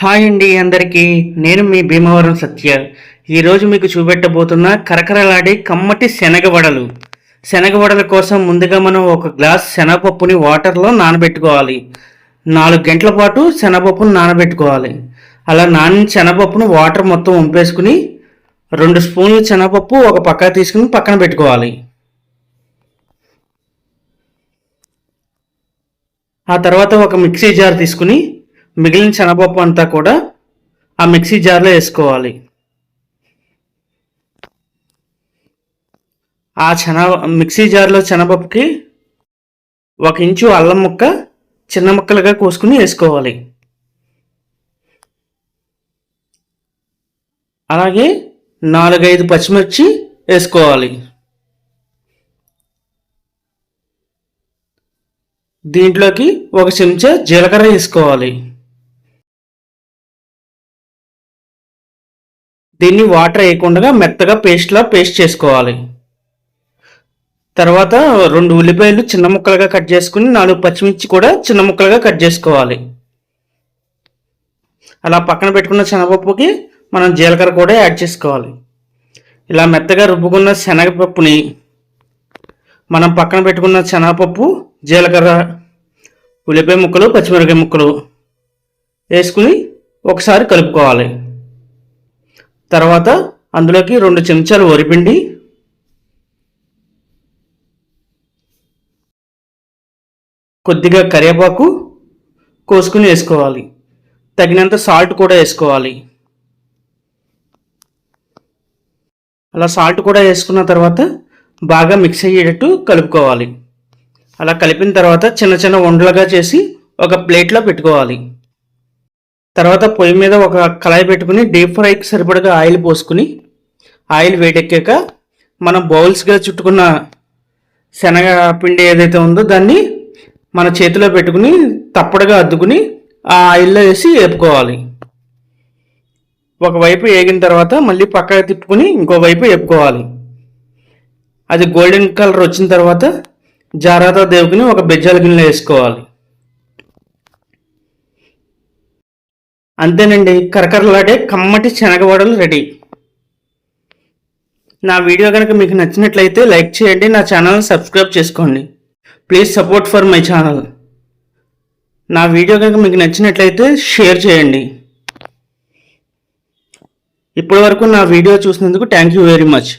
Hi అండి అందరికీ. నేను మీ భీమవరం సత్య. ఈరోజు మీకు చూపెట్టబోతున్న కరకరలాడే కమ్మటి శనగవడలు శనగవడల కోసం ముందుగా మనం ఒక గ్లాస్ శనగపప్పుని వాటర్లో నానబెట్టుకోవాలి. నాలుగు గంటల పాటు శనగపప్పును నానబెట్టుకోవాలి. అలా నానిన శనగపప్పును వాటర్ మొత్తం వంపేసుకుని రెండు స్పూన్లు శనగపప్పు ఒక పక్క తీసుకుని పక్కన పెట్టుకోవాలి. ఆ తర్వాత ఒక మిక్సీ జార్ తీసుకుని మిగిలిన శనగపప్పు అంతా కూడా ఆ మిక్సీ జార్లో వేసుకోవాలి. ఆ శన మిక్సీ జార్లో శనగపప్పుకి ఒక ఇంచు అల్లం ముక్క చిన్న ముక్కలుగా కోసుకుని వేసుకోవాలి. అలాగే నాలుగైదు పచ్చిమిర్చి వేసుకోవాలి. దీంట్లోకి ఒక చెంచా జీలకర్ర వేసుకోవాలి. దీన్ని వాటర్ వేయకుండా మెత్తగా పేస్ట్లా పేస్ట్ చేసుకోవాలి. తర్వాత రెండు ఉల్లిపాయలు చిన్న ముక్కలుగా కట్ చేసుకుని నాలుగు పచ్చిమిర్చి కూడా చిన్న ముక్కలుగా కట్ చేసుకోవాలి. అలా పక్కన పెట్టుకున్న శనగపప్పుకి మనం జీలకర్ర కూడా యాడ్ చేసుకోవాలి. ఇలా మెత్తగా రుబ్బుకున్న శనగపప్పుని మనం పక్కన పెట్టుకున్న శనగపప్పు జీలకర్ర ఉల్లిపాయ ముక్కలు పచ్చిమిరపకాయ ముక్కలు వేసుకుని ఒకసారి కలుపుకోవాలి. తర్వాత అందులోకి రెండు చెంచాలు వరిపిండి కొద్దిగా కరివేపాకు కోసుకుని వేసుకోవాలి. తగినంత సాల్ట్ కూడా వేసుకోవాలి. అలా సాల్ట్ కూడా వేసుకున్న తర్వాత బాగా మిక్స్ అయ్యేటట్టు కలుపుకోవాలి. అలా కలిపిన తర్వాత చిన్న చిన్న ఉండలుగా చేసి ఒక ప్లేట్లో పెట్టుకోవాలి. తర్వాత పొయ్యి మీద ఒక కళాయి పెట్టుకుని డీప్ ఫ్రైకి సరిపడగా ఆయిల్ పోసుకుని ఆయిల్ వేడెక్కాక మనం బౌల్స్గా చుట్టుకున్న శనగ పిండి ఏదైతే ఉందో దాన్ని మన చేతిలో పెట్టుకుని తప్పడుగా అద్దుకుని ఆ ఆయిల్లో వేసి వేపుకోవాలి. ఒకవైపు వేగిన తర్వాత మళ్ళీ పక్కకు తిప్పుకుని ఇంకో వైపు వేపుకోవాలి. అది గోల్డెన్ కలర్ వచ్చిన తర్వాత జారాతో దేవుకుని ఒక బెజ్జాల గిన్నెలో వేసుకోవాలి. అంతేనండి. కరకరలాడే కమ్మటి శనగవడలు రెడీ. నా వీడియో కనుక మీకు నచ్చినట్లయితే లైక్ చేయండి నా ఛానల్ సబ్స్క్రైబ్ చేసుకోండి. Please support for my channel. నా వీడియో కనుక మీకు నచ్చినట్లయితే షేర్ చేయండి. ఇప్పటి వరకు నా వీడియో చూసినందుకు థ్యాంక్ యూ వెరీ మచ్.